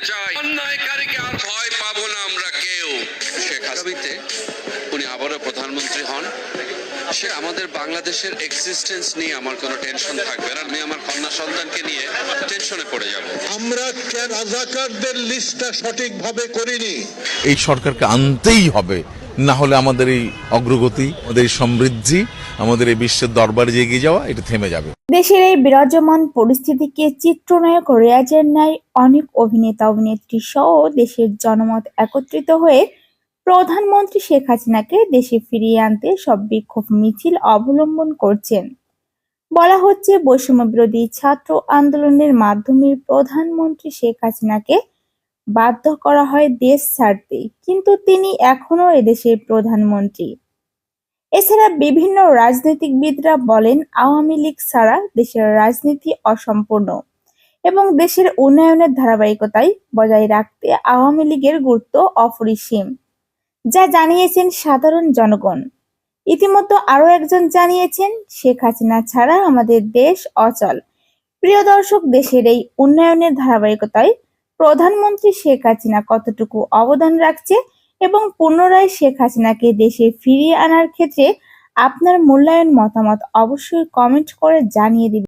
চাই। অন্যায়কারীকে আর ভয় পাবো না আমরা কেউ। শেখ হাসিনাতে উনি আবারও প্রধানমন্ত্রী হন। সে আমাদের বাংলাদেশের এক্সিস্টেন্স নিয়ে আমার কোনো টেনশন থাকবে না। আমি আমার কন্যা সন্তানকে নিয়ে টেনশনে পড়ে যাব। আমরা কেন রাজাকারদের লিস্টটা সঠিকভাবে করিনি। এই সরকারকে আনতেই হবে। না হলে আমাদের এই অগ্রগতি, আমাদের সমৃদ্ধি, আমাদের এই বিশ্বের দরবারে এগিয়ে যাওয়া, এটা থেমে যাবে। দেশের এই বিরাজমান পরিস্থিতিকে চিত্রনায়ক রেয়াজের ন্যায় অনেক অভিনেতা, অভিনেত্রী সহ দেশের জনমত একত্রিত হয়ে প্রধানমন্ত্রী শেখ হাসিনাকে দেশে ফিরিয়ে আনতে সব বিক্ষোভ মিছিল অবলম্বন করছেন। বলা হচ্ছে বৈষম্য বিরোধী ছাত্র আন্দোলনের মাধ্যমে প্রধানমন্ত্রী শেখ হাসিনাকে বাধ্য করা হয় দেশ ছাড়তে, কিন্তু তিনি এখনও এদেশের প্রধানমন্ত্রী। এছাড়া বিভিন্ন রাজনীতিবিদরা বলেন, আওয়ামী লীগ ছাড়া দেশের রাজনীতি অসম্পূর্ণ এবং দেশের উন্নয়নের ধারাবাহিকতায় বজায় রাখতে আওয়ামী লীগের গুরুত্ব অপরিসীম, যা জানিয়েছেন সাধারণ জনগণ। ইতিমধ্যে আরও একজন জানিয়েছেন, শেখ হাসিনা ছাড়া আমাদের দেশ অচল। প্রিয় দর্শক, দেশের এই উন্নয়নের ধারাবাহিকতায় প্রধানমন্ত্রী শেখ হাসিনা কতটুকু অবদান রাখছে এবং পুনরায় শেখ হাসিনাকে দেশে ফিরিয়ে আনার ক্ষেত্রে আপনার মূল্যায়ন মতামত অবশ্যই কমেন্ট করে জানিয়ে দিন